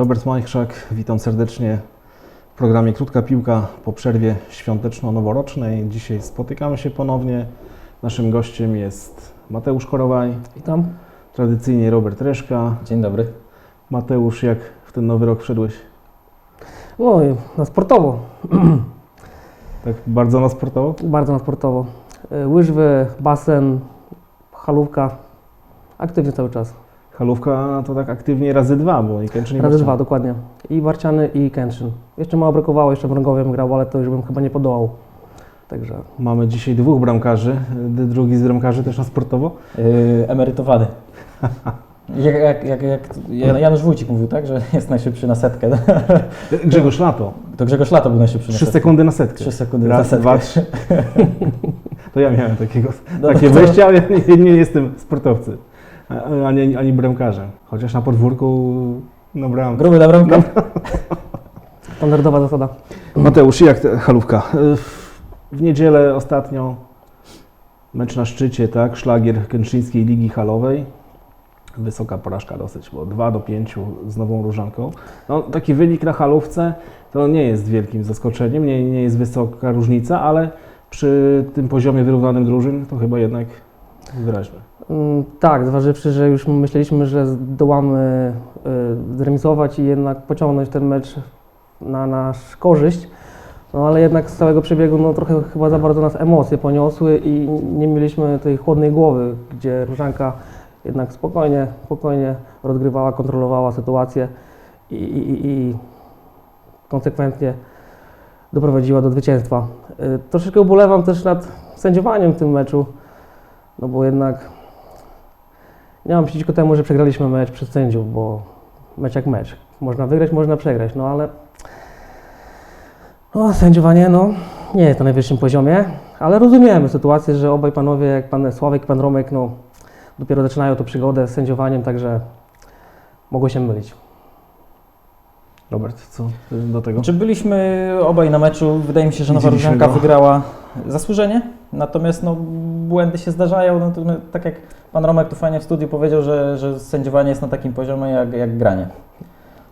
Robert Majchrzak, witam serdecznie w programie Krótka Piłka po przerwie świąteczno-noworocznej. Dzisiaj spotykamy się ponownie. Naszym gościem jest Mateusz Korowaj, Witam. tradycyjnie Robert Reszka. Dzień dobry. Mateusz, jak w ten nowy rok wszedłeś? No, i na sportowo. Tak bardzo na sportowo? Bardzo na sportowo. Y, Łyżwy, basen, halówka. Aktywnie cały czas. Halówka to tak aktywnie razy dwa, bo i Kęczyn i Razy dwa, dokładnie. I Warciany, i Kętrzyn. Jeszcze mało brakowało, jeszcze w Rągowie bym grał, ale to już bym chyba nie podołał. Także Mamy dzisiaj dwóch bramkarzy. Drugi z bramkarzy też na sportowo. Yy, emerytowany. Jak, jak, jak, jak Jan- Janusz Wójcik mówił, tak, że jest najszybszy na setkę. Grzegorz Lato. To Grzegorz Lato był najszybszy na Trzy setkę. sekundy na setkę. Trzy sekundy na Raz, setkę. dwa, trzy. To ja miałem takiego, No, takie to- wejście, ale nie, nie jestem sportowcem. Ani, ani bramkarzem. Chociaż na podwórku no bramkę. Gruby na bramkę. standardowa zasada. Mateusz, jak te, halówka? W- W niedzielę ostatnio mecz na szczycie, tak? Szlagier Kętrzyńskiej Ligi Halowej. Wysoka porażka dosyć, bo 2 do 5 z Nową Różanką. No, taki wynik na halówce to nie jest wielkim zaskoczeniem, nie, nie jest wysoka różnica, ale przy tym poziomie wyrównanym drużyn to chyba jednak wyraźny. Mm, Tak, zważywszy, że już myśleliśmy, że zdołamy y, zremisować i jednak pociągnąć ten mecz na nasz korzyść, no ale jednak z całego przebiegu no, trochę chyba za bardzo nas emocje poniosły i nie mieliśmy tej chłodnej głowy, gdzie Różanka jednak spokojnie, spokojnie rozgrywała, kontrolowała sytuację i, i, i- i konsekwentnie doprowadziła do zwycięstwa. Y, Troszeczkę ubolewam też nad sędziowaniem w tym meczu, no bo jednak nie mam przeciwko temu, że przegraliśmy mecz przez sędziów, bo mecz jak mecz. Można wygrać, można przegrać, no ale no, sędziowanie no, nie jest na najwyższym poziomie, ale rozumiemy sytuację, że obaj panowie, jak pan Sławek i pan Romek, no, dopiero zaczynają tą przygodę z sędziowaniem, także mogło się mylić. Robert, co do tego? Czy byliśmy obaj na meczu? Wydaje mi się, że Nowa Różanka wygrała zasłużenie. Natomiast no, błędy się zdarzają. No, to, no, tak jak pan Romek tu fajnie w studiu powiedział, że, że sędziowanie jest na takim poziomie jak, jak granie.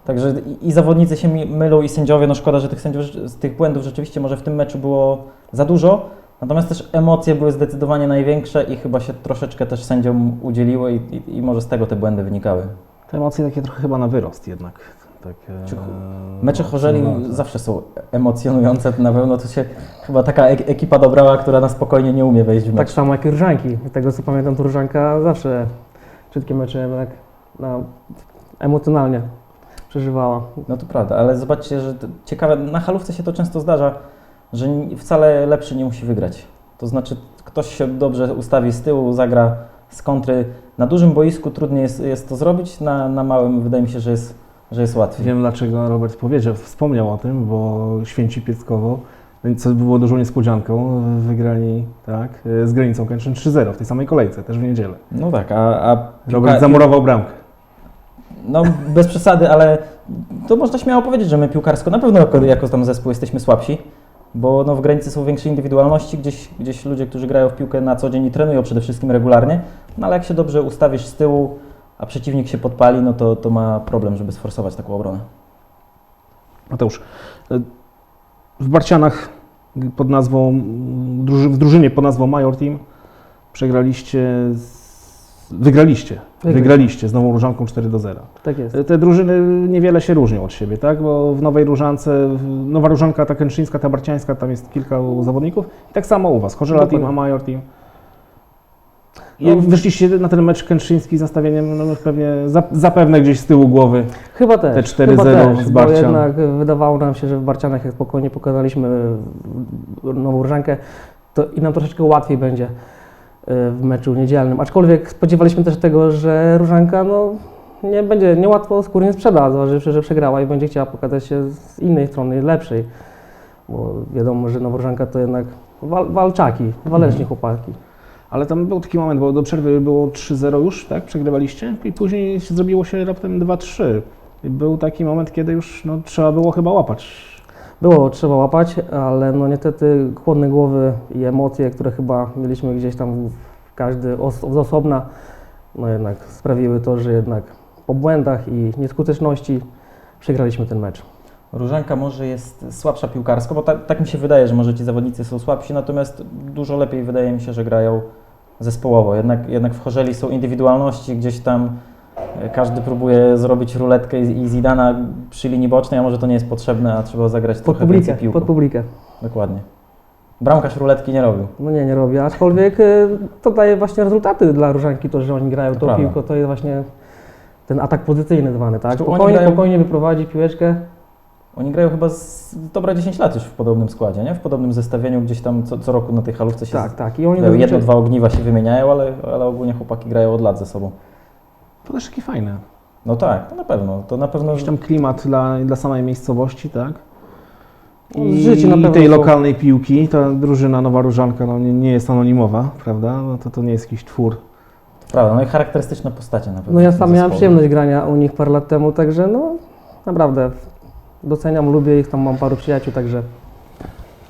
Także i, i zawodnicy się mylą i sędziowie, no szkoda, że tych sędziów, tych błędów rzeczywiście może w tym meczu było za dużo. Natomiast też emocje były zdecydowanie największe i chyba się troszeczkę też sędziom udzieliły i, i, i może z tego te błędy wynikały. Te emocje takie trochę chyba na wyrost jednak. Tak, Czy- e, Mecze Chorzeli emocjonujące. zawsze są emocjonujące, na pewno to się chyba taka ek- ekipa dobrała, która na spokojnie nie umie wejść w Tak mecz. samo jak i Różanki. Z tego co pamiętam, to Różanka zawsze wszystkie mecze jednak no, emocjonalnie przeżywała. No to prawda, ale zobaczcie, że ciekawe, na halówce się to często zdarza, że wcale lepszy nie musi wygrać. To znaczy ktoś się dobrze ustawi z tyłu, zagra z kontry. Na dużym boisku trudniej jest, jest to zrobić, na, na małym wydaje mi się, że jest, że jest łatwiej. Wiem dlaczego Robert powiedział, wspomniał o tym, bo Święci Pieckowo, co było dużą niespodzianką, wygrali tak, z granicą Kęczyn 3-0 w tej samej kolejce, też w niedzielę. No tak, a, a Robert piłka- zamurował bramkę. No bez przesady, ale to można śmiało powiedzieć, że my piłkarsko na pewno jako, jako tam zespół jesteśmy słabsi, bo no, w granicy są większe indywidualności, gdzieś, gdzieś ludzie, którzy grają w piłkę na co dzień i trenują przede wszystkim regularnie, no ale jak się dobrze ustawisz z tyłu, a przeciwnik się podpali, no to, to ma problem, żeby sforsować taką obronę. Mateusz, e, w Barcianach pod nazwą, w drużynie pod nazwą Major Team przegraliście, z, wygraliście, Wygrali. wygraliście z Nową Różanką 4 do 0. Tak jest. Te drużyny niewiele się różnią od siebie, tak? Bo w Nowej Różance, Nowa Różanka, ta Kętrzyńska, ta Barciańska, tam jest kilka zawodników. I tak samo u Was, Chorzela Team, a Major Team. No. wyszliście na ten mecz kętrzyński z nastawieniem, no pewnie, za- zapewne gdzieś z tyłu głowy. Chyba też. Te 4-0 chyba też, z bo Barcian. jednak wydawało nam się, że w Barcianach jak spokojnie pokonaliśmy Nową Różankę, to i nam troszeczkę łatwiej będzie y, w meczu niedzielnym. Aczkolwiek spodziewaliśmy też tego, że Różanka no, nie będzie, niełatwo skórnie sprzeda, zważywszy, że przegrała i będzie chciała pokazać się z innej strony, lepszej. Bo wiadomo, że Noworóżanka to jednak wal, walczaki, waleczni chłopaki. Ale tam był taki moment, bo do przerwy było 3-0 już, tak? Przegrywaliście i później zrobiło się raptem 2-3. I był taki moment, kiedy już no, trzeba było chyba łapać. Było trzeba łapać, ale no niestety chłodne głowy i emocje, które chyba mieliśmy gdzieś tam każdy z osobna, no jednak sprawiły to, że jednak po błędach i nieskuteczności przegraliśmy ten mecz. Różanka może jest słabsza piłkarsko, bo tak, tak mi się wydaje, że może ci zawodnicy są słabsi, natomiast dużo lepiej wydaje mi się, że grają zespołowo. Jednak, jednak w Chorzeli są indywidualności, gdzieś tam e, każdy próbuje zrobić ruletkę i, i Zidana przy linii bocznej, a może to nie jest potrzebne, a trzeba zagrać Pod trochę publikę, więcej piłką. pod publikę. Dokładnie. Bramkarz ruletki nie robił. No nie, nie robię, aczkolwiek y, to daje właśnie rezultaty dla Różanki, to, że oni grają To tą prawda. piłką, to jest właśnie ten atak pozycyjny zwany, tak? Spokojnie, grają- spokojnie wyprowadzi piłeczkę. Oni grają chyba z dobre 10 lat już w podobnym składzie, nie? W podobnym zestawieniu, gdzieś tam co, co roku na tej halówce się Tak, tak. I oni Grają jedno, dwa ogniwa się wymieniają, ale, ale ogólnie chłopaki grają od lat ze sobą. To też takie fajne. No tak, to na pewno. To na pewno Jakiś tam klimat dla, dla samej miejscowości, tak? No, I życie na pewno tej są- lokalnej piłki, ta drużyna Nowa Różanka no, nie, nie jest anonimowa, prawda? No, to, to nie jest jakiś twór. prawda. No i charakterystyczne postacie na pewno. No ja sam miałem zespole. przyjemność grania u nich parę lat temu, także no naprawdę doceniam, lubię ich, tam mam paru przyjaciół, także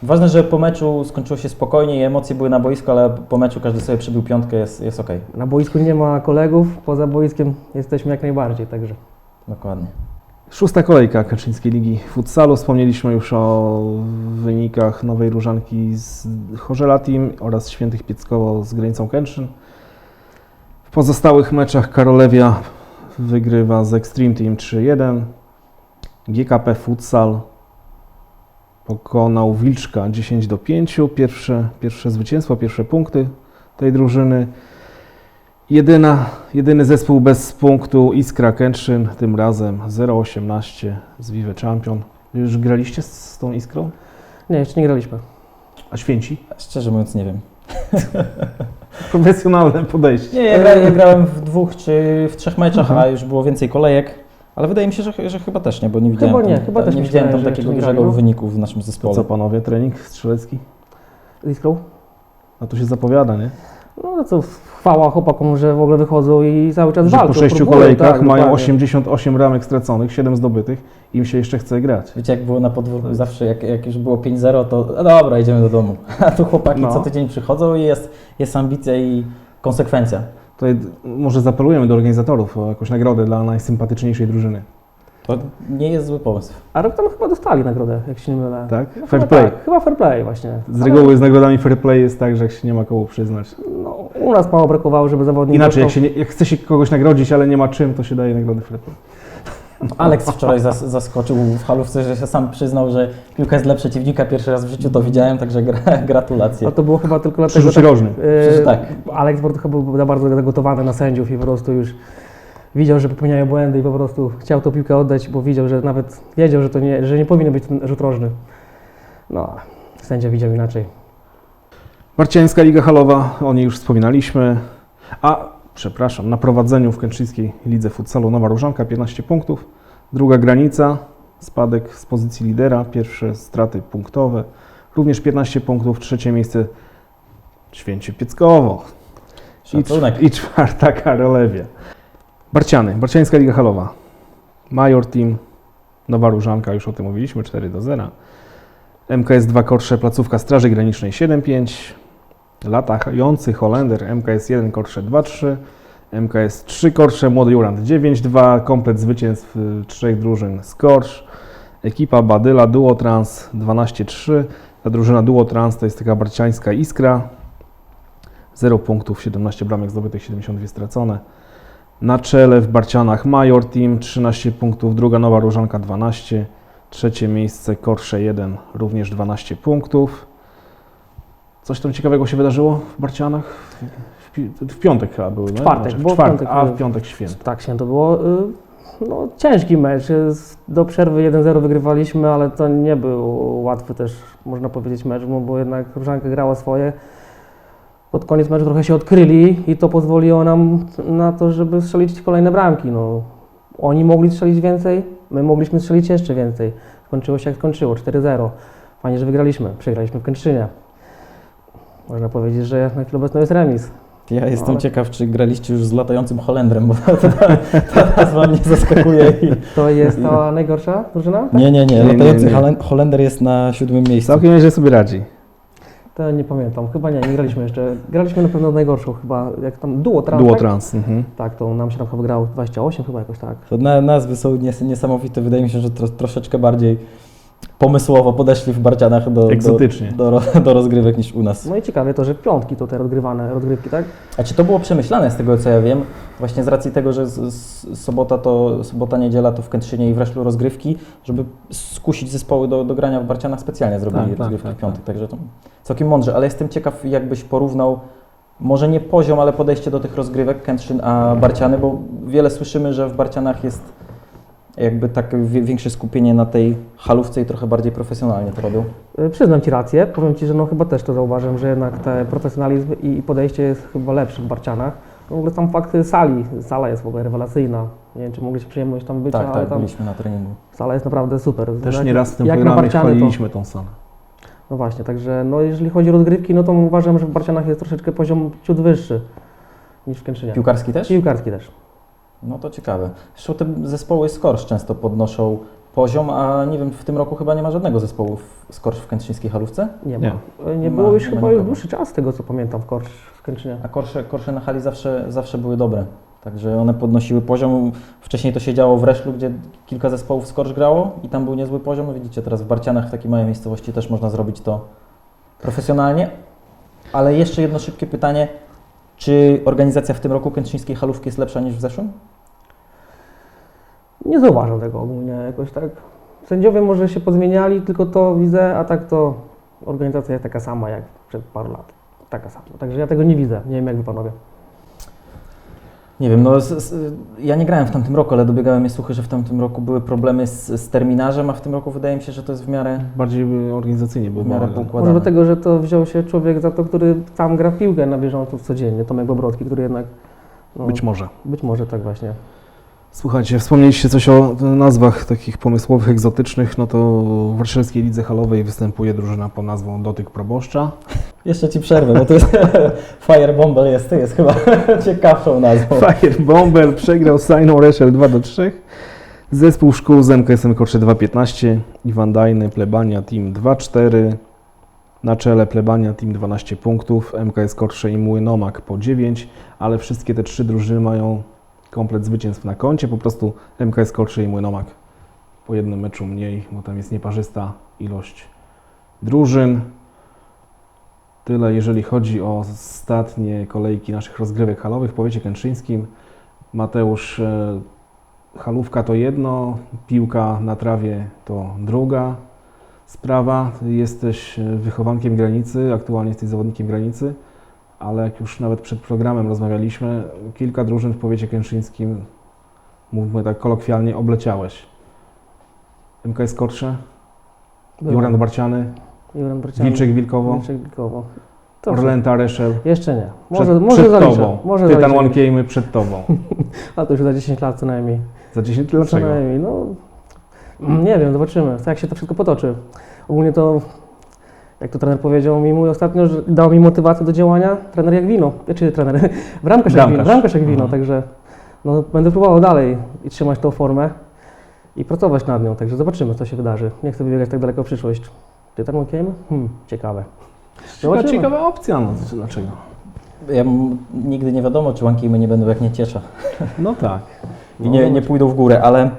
Ważne, że po meczu skończyło się spokojnie i emocje były na boisku, ale po meczu każdy sobie przybił piątkę, jest, jest okej. na boisku nie ma kolegów, poza boiskiem jesteśmy jak najbardziej, także Dokładnie. Szósta kolejka Kaczyńskiej Ligi Futsalu. Wspomnieliśmy już o wynikach Nowej Różanki z Chorzela Team oraz Świętych Pieckowo z Granicą Kętrzyn. W pozostałych meczach Karolewia wygrywa z Extreme Team 3-1. GKP Futsal pokonał Wilczka 10 do 5. Pierwsze, pierwsze zwycięstwo, pierwsze punkty tej drużyny. Jedyna, jedyny zespół bez punktu Iskra Kętrzyn, tym razem 0-18 z Vive Champion. Już graliście z, z tą Iskrą? nie, jeszcze nie graliśmy. A Święci? Szczerze mówiąc nie wiem. Profesjonalne podejście. Nie, ja grałem w dwóch czy w trzech meczach, Mhm. a już było więcej kolejek. Ale wydaje mi się, że, że chyba też nie, bo nie widziałem Chyba nie, tam, chyba też nie widziałem tam takiego dużego no. wyniku w naszym To zespole. co panowie, trening strzelecki? Z Iskrą? No to się zapowiada, nie? No to co, chwała chłopakom, że w ogóle wychodzą i cały czas Że walczą. po sześciu próbują, kolejkach tak, mają dokładnie. 88 ramek straconych, 7 zdobytych. Im się jeszcze chce grać. Wiecie, jak było na podwórku zawsze, jak, jak już było 5-0, to no dobra, idziemy do domu. A tu chłopaki No. co tydzień przychodzą i jest, jest ambicja i konsekwencja. Tutaj może zapelujemy do organizatorów o jakąś nagrodę dla najsympatyczniejszej drużyny. To nie jest zły pomysł. A rok temu chyba dostali nagrodę, jak się nie mylę. Tak? No, Fair chyba play. Tak, chyba fair play właśnie. Z reguły z nagrodami fair play jest tak, że jak się nie ma koło przyznać. No, u nas mało brakowało, żeby zawodnik Inaczej, jak, się nie, jak chce się kogoś nagrodzić, ale nie ma czym, to się daje nagrody fair play. Aleks wczoraj zas, zaskoczył w halówce, że się sam przyznał, że piłka jest dla przeciwnika. Pierwszy raz w życiu to widziałem, także gra, gratulacje. A to było chyba tylko dlatego, rożnym. Przecież Yy, tak. Alex chyba był bardzo zagotowany na sędziów i po prostu już widział, że popełniają błędy i po prostu chciał tą piłkę oddać, bo widział, że nawet wiedział, że to nie, że nie powinien być ten rzut rożny. No, sędzia widział inaczej. Marciańska Liga Halowa, o niej już wspominaliśmy. A, przepraszam, na prowadzeniu w Kętrzyńskiej Lidze Futsalu Nowa Różanka 15 punktów. Druga granica, spadek z pozycji lidera, pierwsze straty punktowe. Również 15 punktów, trzecie miejsce Święcie Pieckowo. I, Szacunek. I czwarta Karolewia. Barciany, Barciańska Liga Halowa. Major Team, Nowa Różanka, już o tym mówiliśmy, 4 do 0. MKS 2 Korsze, placówka Straży Granicznej 7-5. Latający Holender, MKS 1 Korsze 2-3. MKS 3 Korsze, Młody Jurand 9-2. Komplet zwycięstw y, trzech drużyn z Korsz. Ekipa Badyla Duotrans 12-3. Ta drużyna Duotrans to jest taka barciańska iskra. 0 punktów, 17 bramek zdobytych, 72 stracone. Na czele w Barcianach Major Team 13 punktów, druga Nowa Różanka 12, trzecie miejsce Korsze 1 również 12 punktów. Coś tam ciekawego się wydarzyło w Barcianach? W, pi- w piątek chyba były, W czwartek, Znaczy, w w czwartek, piątek, a w piątek święto. Tak się to było. y, No, ciężki mecz. Z- Do przerwy 1-0 wygrywaliśmy, ale to nie był łatwy też, można powiedzieć, mecz, no bo jednak Różanka grała swoje. Pod koniec meczu trochę się odkryli i to pozwoliło nam na to, żeby strzelić kolejne bramki. No, oni mogli strzelić więcej, my mogliśmy strzelić jeszcze więcej. Skończyło się jak skończyło, 4-0. Fajnie, że wygraliśmy. Przegraliśmy w Kętrzynie. Można powiedzieć, że na chwilę obecną jest remis. Ja jestem ale- ciekaw, czy graliście już z latającym Holendrem, bo ta, ta nazwa mnie zaskakuje. I... To jest ta najgorsza drużyna? Nie, nie, nie. Nie, nie, Latający nie. Holen- Holender jest na siódmym miejscu. Całkiem nieźle sobie radzi. To nie pamiętam, chyba nie, nie graliśmy jeszcze. Graliśmy na pewno najgorszą chyba, jak tam duo trans, Duo tak? trans. Mhm. Tak, to nam się tam chyba grało 28 chyba jakoś tak. To na, nazwy są nies, niesamowite. Wydaje mi się, że tro, troszeczkę bardziej pomysłowo podeszli w Barcianach do, Egzotycznie. do, do, do rozgrywek niż u nas. No i ciekawie to, że piątki to te rozgrywane, rozgrywki, tak? A czy to było przemyślane z tego co ja wiem? Właśnie z racji tego, że z, z, sobota to sobota, niedziela to w Kętrzynie i w Reszlu rozgrywki, żeby skusić zespoły do, do grania w Barcianach specjalnie zrobili Tak, tak, rozgrywki tak, w piątek, także to całkiem mądrze, ale jestem ciekaw jakbyś porównał może nie poziom, ale podejście do tych rozgrywek Kętrzyn a Barciany, bo wiele słyszymy, że w Barcianach jest jakby tak większe skupienie na tej halówce i trochę bardziej profesjonalnie to robią. Y, Przyznam Ci rację, powiem Ci, że no chyba też to zauważyłem, że jednak ten profesjonalizm i podejście jest chyba lepszy w Barcianach. No w ogóle tam fakt sali, sala jest w ogóle rewelacyjna. Nie wiem, czy mogliście przyjemność tam być, Tak, ale tak, tam byliśmy na treningu. sala jest naprawdę super. Też Jak- nie raz w tym programie Barciany to- chwaliliśmy tą salę. No właśnie, także no jeżeli chodzi o rozgrywki, no to uważam, że w Barcianach jest troszeczkę poziom ciut wyższy niż w Kętrzynie. Piłkarski też? Piłkarski też. No to ciekawe. Zresztą te zespoły Skorsz często podnoszą poziom, a nie wiem, w tym roku chyba nie ma żadnego zespołu w Skorsz w kętrzyńskiej halówce. Nie, Nie. ma. Nie Ma- było już nie ma chyba już dłuższy czas z tego, co pamiętam w Korsz w Kętrzynie. A korsze, korsze na hali zawsze, zawsze były dobre. Także one podnosiły poziom. Wcześniej to się działo w Reszlu, gdzie kilka zespołów Skorsz grało i tam był niezły poziom. No widzicie, teraz w Barcianach, w takiej małej miejscowości też można zrobić to profesjonalnie. Ale jeszcze jedno szybkie pytanie. Czy organizacja w tym roku kętrzyńskiej halówki jest lepsza niż w zeszłym? Nie zauważam tego ogólnie jakoś tak. Sędziowie może się pozmieniali, tylko to widzę, a tak to organizacja jest taka sama jak przed paru lat. Taka sama. Także ja tego nie widzę. Nie wiem jak wy panowie. Nie wiem, no z, z, ja nie grałem w tamtym roku, ale dobiegały mnie słuchy, że w tamtym roku były problemy z, z terminarzem, a w tym roku wydaje mi się, że to jest w miarę, Bardziej organizacyjnie był w miarę bałagan. Może poukładane. dlatego, że to wziął się człowiek za to, który sam gra w piłkę na bieżąco codziennie. Tomek Bobrowski, który jednak... No, Być może. być może tak właśnie. Słuchajcie, wspomnieliście coś o nazwach takich pomysłowych, egzotycznych, no to w Warszawej Lidze Halowej występuje drużyna pod nazwą Dotyk Proboszcza. Jeszcze Ci przerwę, bo to jest Fire Bomber jest, to jest chyba ciekawszą nazwą. Fire Bomber przegrał Sainą Reszel 2 do 3. Zespół szkół z MKS-em Korsze 2.15, Iwan Dajny, Plebania Team 2.4, na czele Plebania Team 12 punktów, MKS Korsze i Młynomak po 9, ale wszystkie te trzy drużyny mają komplet zwycięstw na koncie, po prostu MKS Korsze i Młynomak po jednym meczu mniej, bo tam jest nieparzysta ilość drużyn. Tyle jeżeli chodzi o ostatnie kolejki naszych rozgrywek halowych w powiecie kętrzyńskim. Mateusz, e, halówka to jedno, piłka na trawie to druga sprawa. Jesteś e, wychowankiem granicy, aktualnie jesteś zawodnikiem granicy, ale jak już nawet przed programem rozmawialiśmy, kilka drużyn w powiecie kętrzyńskim, mówmy tak kolokwialnie, obleciałeś. MKS Korsze, Jurand Barciany, Jurand Barciany. Wilczek Wilkowo, Wilczek Wilkowo. To Orlęta Reszel. Jeszcze nie. Przed, Może, może przed zaliczę. tobą. Może Tytan. Łąkiejmy przed tobą. A to już za 10 lat co najmniej. Za 10 Co dlaczego? najmniej, no nie wiem, zobaczymy, jak się to wszystko potoczy. Ogólnie to, jak to trener powiedział mi mój ostatnio, że dał mi motywację do działania, trener jak wino, czy trener, bramkarz jak wino, Bramkarz. jak wino, Mhm. także no, będę próbował dalej i trzymać tą formę i pracować nad nią, także zobaczymy, co się wydarzy. Nie chcę wybiegać tak daleko w przyszłość. Ty tam okiem? Hmm, ciekawe. Zobaczymy. ciekawa opcja, no dlaczego? Ja, m- nigdy nie wiadomo, czy Łąkijmy nie będą jak nie ciesza No tak. i nie, nie pójdą w górę, ale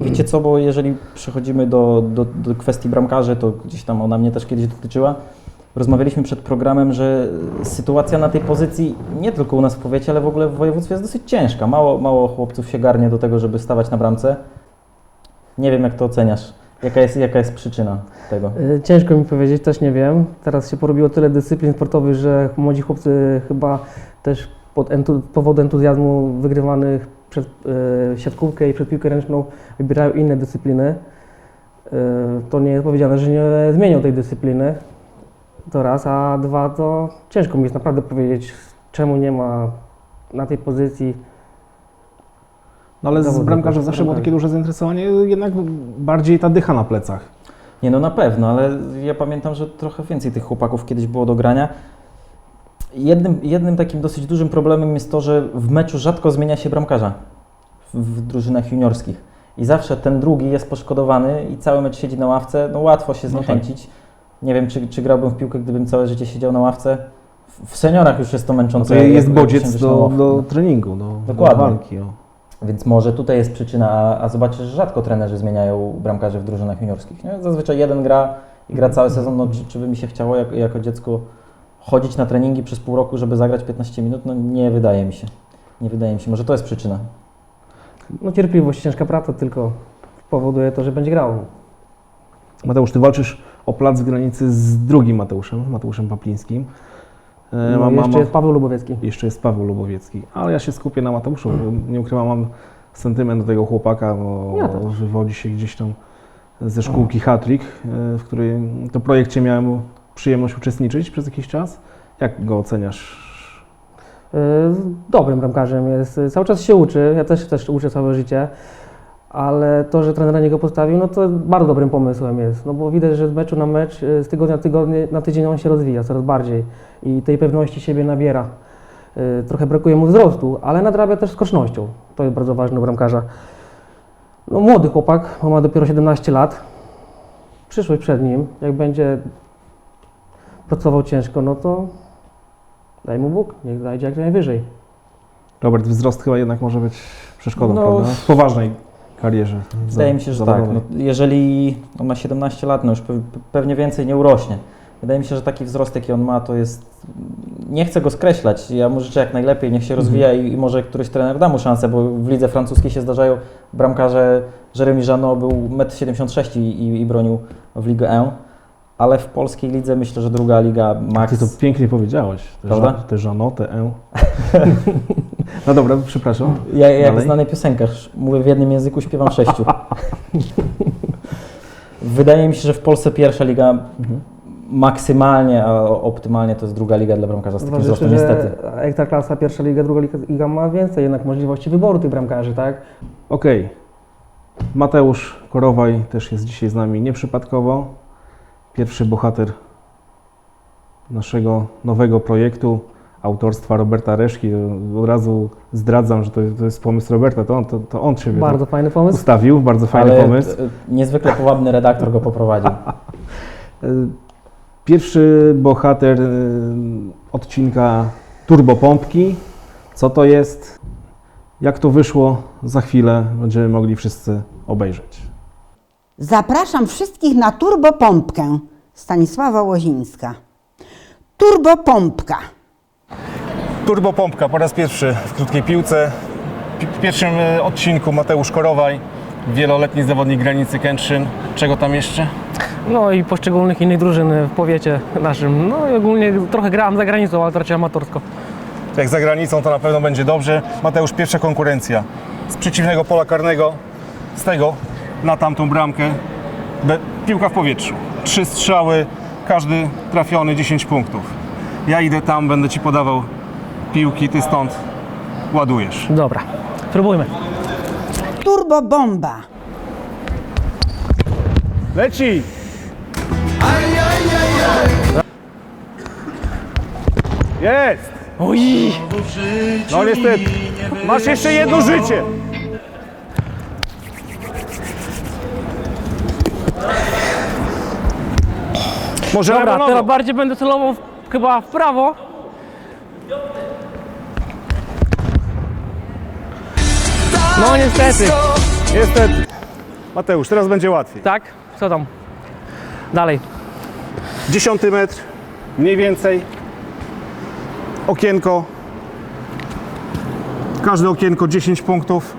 wiecie co, bo jeżeli przechodzimy do, do, do kwestii bramkarzy, to gdzieś tam ona mnie też kiedyś dotyczyła. Rozmawialiśmy przed programem, że sytuacja na tej pozycji nie tylko u nas w powiecie, ale w ogóle w województwie jest dosyć ciężka. Mało, mało chłopców się garnie do tego, żeby stawać na bramce. Nie wiem, jak to oceniasz. Jaka jest, jaka jest przyczyna tego? Y, Ciężko mi powiedzieć, też nie wiem. Teraz się porobiło tyle dyscyplin sportowych, że młodzi chłopcy chyba też pod entu- powodu entuzjazmu wygrywanych przez y, siatkówkę i przez piłkę ręczną wybierają inne dyscypliny. Y, to nie jest powiedziane, że nie zmienią tej dyscypliny. To raz, a dwa to ciężko mi jest naprawdę powiedzieć, czemu nie ma na tej pozycji. No ale z Zawodników, bramkarzy zawsze było bramkarzy. takie duże zainteresowanie, jednak bardziej ta dycha na plecach. Nie no na pewno, ale ja pamiętam, że trochę więcej tych chłopaków kiedyś było do grania. Jednym, jednym takim dosyć dużym problemem jest to, że w meczu rzadko zmienia się bramkarza w, drużynach juniorskich. I zawsze ten drugi jest poszkodowany i cały mecz siedzi na ławce, no łatwo się No tak. zniechęcić. Nie wiem, czy, czy grałbym w piłkę, gdybym całe życie siedział na ławce. W, seniorach już jest to No męczące. to jak- jest bodziec do, do treningu, do, do Dokładnie. walki. O. Więc może tutaj jest przyczyna, a, a zobaczysz, że rzadko trenerzy zmieniają bramkarzy w drużynach juniorskich. Nie? Zazwyczaj jeden gra i gra cały sezon. No, czy, czy by mi się chciało jako, jako dziecko chodzić na treningi przez pół roku, żeby zagrać 15 minut? No nie wydaje mi się. Nie wydaje mi się. Może to jest przyczyna. No cierpliwość, ciężka praca tylko powoduje to, że będzie grał. Mateusz, ty walczysz o plac w granicy z drugim Mateuszem, Mateuszem Paplińskim. E, No, mam- jeszcze mam- jest Paweł Lubowiecki. jeszcze jest Paweł Lubowiecki, ale ja się skupię na Mateuszu. bo Nie ukrywam, mam sentyment do tego chłopaka, bo Ja też. wywodzi się gdzieś tam ze szkółki Hattrick, e, w której to projekcie miałem przyjemność uczestniczyć przez jakiś czas. Jak go oceniasz? Y, Dobrym bramkarzem jest, cały czas się uczy, ja też, też uczę całe życie, ale to, że trener na niego postawił, no to bardzo dobrym pomysłem jest, no bo widać, że z meczu na mecz, y, z tygodnia tygodnie, na tydzień on się rozwija coraz bardziej i tej pewności siebie nabiera. Y, Trochę brakuje mu wzrostu, ale nadrabia też skocznością, to jest bardzo ważne u bramkarza. No młody chłopak, ma dopiero 17 lat, przyszłość przed nim, jak będzie pracował ciężko, no to daj mu Bóg, niech zajdzie jak najwyżej. Robert, wzrost chyba jednak może być przeszkodą, No, prawda? W poważnej karierze. Wydaje mi się, że tak. No, jeżeli on ma 17 lat, no już pe- pewnie więcej nie urośnie. Wydaje mi się, że taki wzrost, jaki on ma, to jest. Nie chcę go skreślać. Ja mu życzę jak najlepiej, niech się rozwija i, i może któryś trener da mu szansę, bo w lidze francuskiej się zdarzają bramkarze. Jeremy Janot był 1,76 m i, i, i bronił w Ligę E. Ale w polskiej lidze myślę, że druga liga max. Ty to pięknie powiedziałeś. Te, Prawda? ża- te e. No dobra, przepraszam. Ja jak Dalej? znanej piosenkach mówię w jednym języku, śpiewam w sześciu. Wydaje mi się, że w Polsce pierwsza liga Mhm. maksymalnie, a optymalnie to jest druga liga dla bramkarza z takim Zważywszy, wzrostem, że niestety. Ekstraklasa, pierwsza liga, druga liga, liga ma więcej jednak możliwości wyboru tych bramkarzy, tak? Okej. Mateusz Korowaj też jest dzisiaj z nami nieprzypadkowo. Pierwszy bohater naszego nowego projektu autorstwa Roberta Reszki. Od razu zdradzam, że to, to jest pomysł Roberta. To on, to, to on Ciebie Bardzo fajny pomysł. ustawił. Bardzo fajny Ale pomysł. niezwykle powabny redaktor go poprowadził. Pierwszy bohater y, odcinka Turbopompki. Co to jest? Jak to wyszło? Za chwilę będziemy mogli wszyscy obejrzeć. Zapraszam wszystkich na turbopompkę. Stanisława Łozińska. Turbopompka. Turbopompka po raz pierwszy w krótkiej piłce. Pi- W pierwszym e, odcinku Mateusz Korowaj, wieloletni zawodnik granicy Kętrzyn. Czego tam jeszcze? No i poszczególnych innych drużyn w powiecie naszym. No i ogólnie trochę grałem za granicą, ale to raczej amatorsko. Jak za granicą to na pewno będzie dobrze. Mateusz, pierwsza konkurencja z przeciwnego pola karnego, z tego na tamtą bramkę. Be- piłka w powietrzu. Trzy strzały, każdy trafiony 10 punktów. Ja idę tam, będę Ci podawał piłki, Ty stąd ładujesz. Dobra, spróbujmy. Turbobomba. Leci! Jest! Oj! No niestety. Masz jeszcze jedno życie. Może Dobra, lewo teraz bardziej będę celował w, chyba w prawo. No niestety. Niestety. Mateusz, teraz będzie łatwiej. Tak? Co tam? Dalej. Dziesiąty metr, mniej więcej. Okienko. Każde okienko 10 punktów.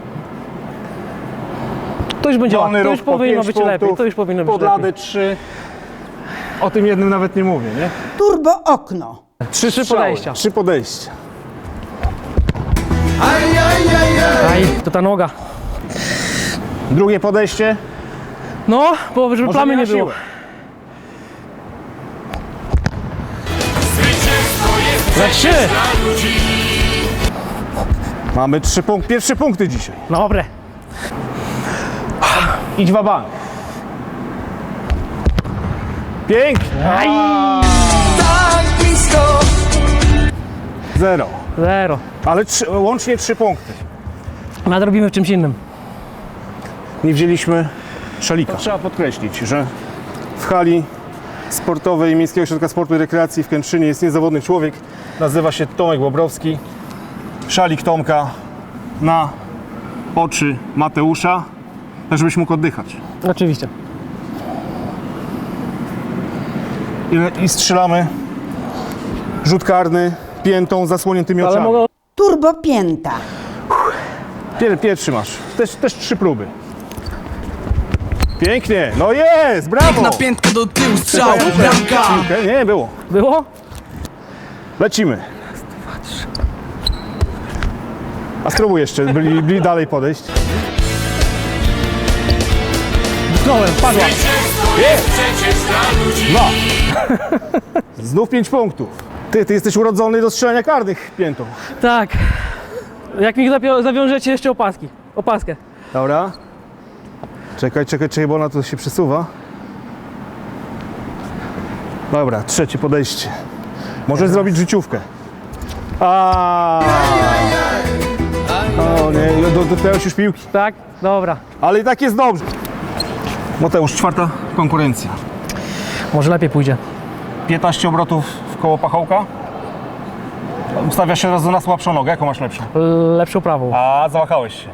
To już będzie Dolny łatwiej. To już po powinno być punktów, lepiej. To już powinno być Podlady lepiej. 3. O tym jednym nawet nie mówię, nie? Turbo okno. Trzy, Trzy podejścia. Trzy podejścia. Aj, to ta noga. Drugie podejście. No, bo żeby Może plamy nie nie na było. siłę. Za trzy. Mamy trzy punkt, pierwsze punkty dzisiaj. Dobre. Idź wabank. Pięknie. Aj, Zero. zero. Ale trzy, łącznie trzy punkty. Nadrobimy w czymś innym. Nie wzięliśmy szalika. To trzeba podkreślić, że w hali Sportowej Miejskiego Ośrodka Sportu i Rekreacji w Kętrzynie jest niezawodny człowiek. Nazywa się Tomek Bobrowski. Szalik Tomka na oczy Mateusza, tak żebyś mógł oddychać. Oczywiście. I, i strzelamy rzut karny piętą, zasłoniętymi Ale oczami. mogę Turbo pięta. Pier, pierwszy masz. Też, też trzy próby. Pięknie. No jest, brawo. Na piętkę do tyłu, strzał, bramka! Piłkę. Nie, było. Było? Lecimy. A spróbuj jeszcze, byli, byli dalej podejść. Dotknąłem, padła. Dwa. Znów pięć punktów. Ty, ty jesteś urodzony do strzelania karnych piętą. Tak. Jak mi zapio- zawiążecie jeszcze opaski. Opaskę. Dobra. Czekaj, czekaj, czekaj, bo ona tu się przesuwa. Dobra, trzecie podejście. Możesz zrobić życiówkę. A. O nie, do- już piłki. Tak? Dobra. Ale i tak jest dobrze. Mateusz, czwarta konkurencja. Może lepiej pójdzie. 15 obrotów w koło pachołka. Ustawiasz się razu na słabszą nogę. Jaką masz lepszą? Lepszą prawą. A, zawahałeś się.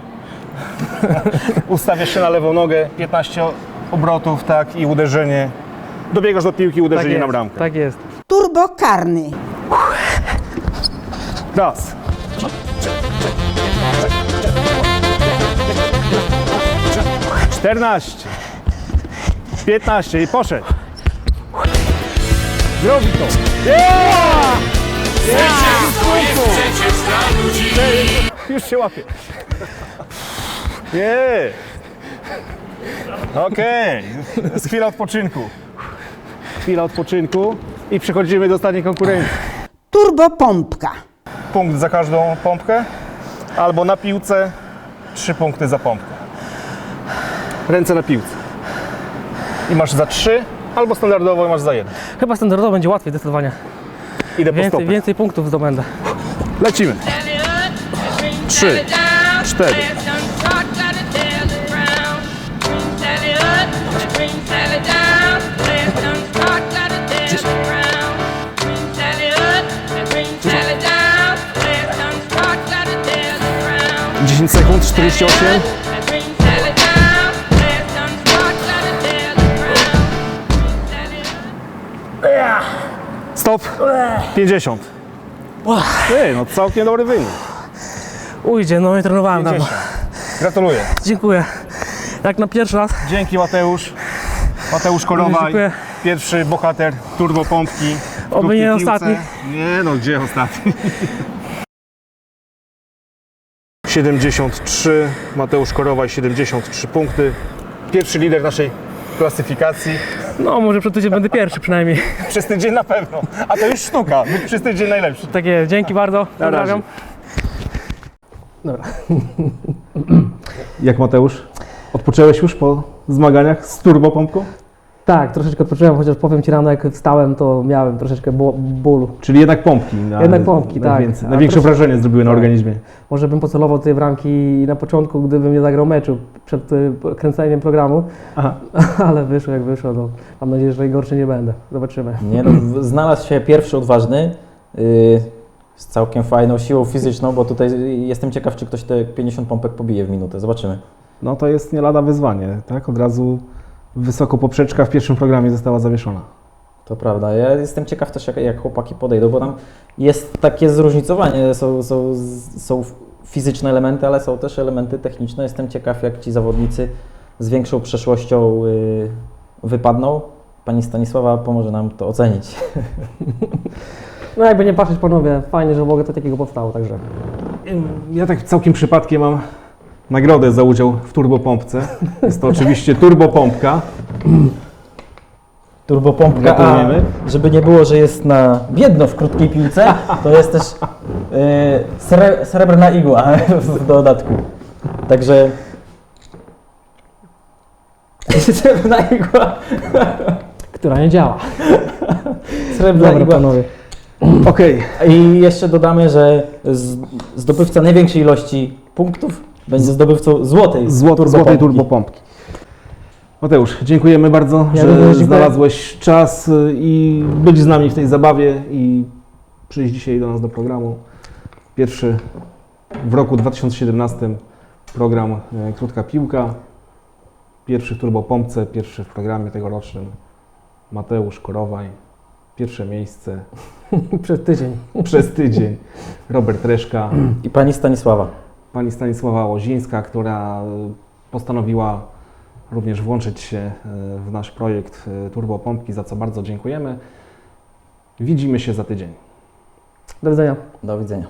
Ustawiasz się na lewą nogę, 15 obrotów, tak, i uderzenie. Dobiegasz do piłki, Tak uderzenie jest. na bramkę. Tak jest. Turbo karny. Raz. Czternaście. Piętnaście i poszedł. Zrobi to. Yeah! Już się łapie. Nie. Okej. Jest chwila odpoczynku. Chwila odpoczynku i przechodzimy do ostatniej konkurencji. Turbo pompka. punkt za każdą pompkę, albo na piłce trzy punkty za pompkę. Ręce na piłce. I masz za trzy, albo standardowo masz za jeden. Chyba standardowo będzie łatwiej zdecydowanie. Idę po Więcej, stopę. więcej punktów zdobędę. Lecimy. Trzy, cztery. 10 sekund, 48. Stop. 50. Ty, no całkiem dobry wynik. Ujdzie, no i trenowałem. 50. Gratuluję. Dziękuję. Jak na pierwszy raz. Dzięki Mateusz. Mateusz Korowaj, Dziękuję. pierwszy bohater turbo pompki. w Oby nie piłce. ostatni. Nie no, gdzie ostatni? 73, Mateusz Korowaj 73 punkty. Pierwszy lider naszej klasyfikacji. No, może przed tydzień będę pierwszy przynajmniej. Przez tydzień na pewno. A to już sztuka, być przez tydzień najlepszy. Tak jest. Dzięki bardzo. Pozdrawiam. Jak Mateusz? Odpocząłeś już po zmaganiach z turbopompką? Tak, troszeczkę odpocząłem, chociaż powiem Ci rano, jak wstałem, to miałem troszeczkę bo- bólu. Czyli jednak pompki. na- Jednak pompki, tak. najwięcej- A Największe troszkę- wrażenie zrobiły na tak. organizmie. Może bym pocelował tej bramki na początku, gdybym nie zagrał meczu przed y, kręceniem programu, Aha. ale wyszło jak wyszło. No, mam nadzieję, że najgorszy nie będę. Zobaczymy. Nie, no, w- znalazł się pierwszy odważny yy, z całkiem fajną siłą fizyczną, bo tutaj jestem ciekaw, czy ktoś te 50 pompek pobije w minutę. Zobaczymy. No to jest nie lada wyzwanie, tak? Od razu wysoko poprzeczka w pierwszym programie została zawieszona. To prawda. Ja jestem ciekaw też, jak, jak chłopaki podejdą, bo tam jest takie zróżnicowanie. Są, są, są fizyczne elementy, ale są też elementy techniczne. Jestem ciekaw, jak ci zawodnicy z większą przeszłością yy, wypadną. Pani Stanisława pomoże nam to ocenić. No jakby nie patrzeć panowie, fajnie, że mogę to takiego powstało, także. Ja tak całkiem przypadkiem mam nagrodę za udział w turbopompce. Jest to oczywiście turbopompka. Turbopompka, a Gratulujemy. żeby nie było, że jest na biedno w krótkiej piłce, to jest też yy, sre, srebrna igła w dodatku. Także srebrna igła, Która nie działa. srebrna Dobra igła. panowie. Okej, I jeszcze dodamy, że z, zdobywca największej ilości punktów będzie zdobywcą złotej, Złot, złotej turbopompki. turbopompki. Mateusz, dziękujemy bardzo, Ja że również dziękuję. znalazłeś czas y, i być z nami w tej zabawie i przyjść dzisiaj do nas do programu. Pierwszy w roku 2017 program e, Krótka Piłka. Pierwszy w Turbopompce, pierwszy w programie tegorocznym. Mateusz Korowaj. Pierwsze miejsce Przez tydzień. przez tydzień. Robert Reszka. I pani Stanisława. Pani Stanisława Łozińska, która e, postanowiła również włączyć się e, w nasz projekt e, Turbo Pompki, za co bardzo dziękujemy. Widzimy się za tydzień. Do widzenia. Do widzenia.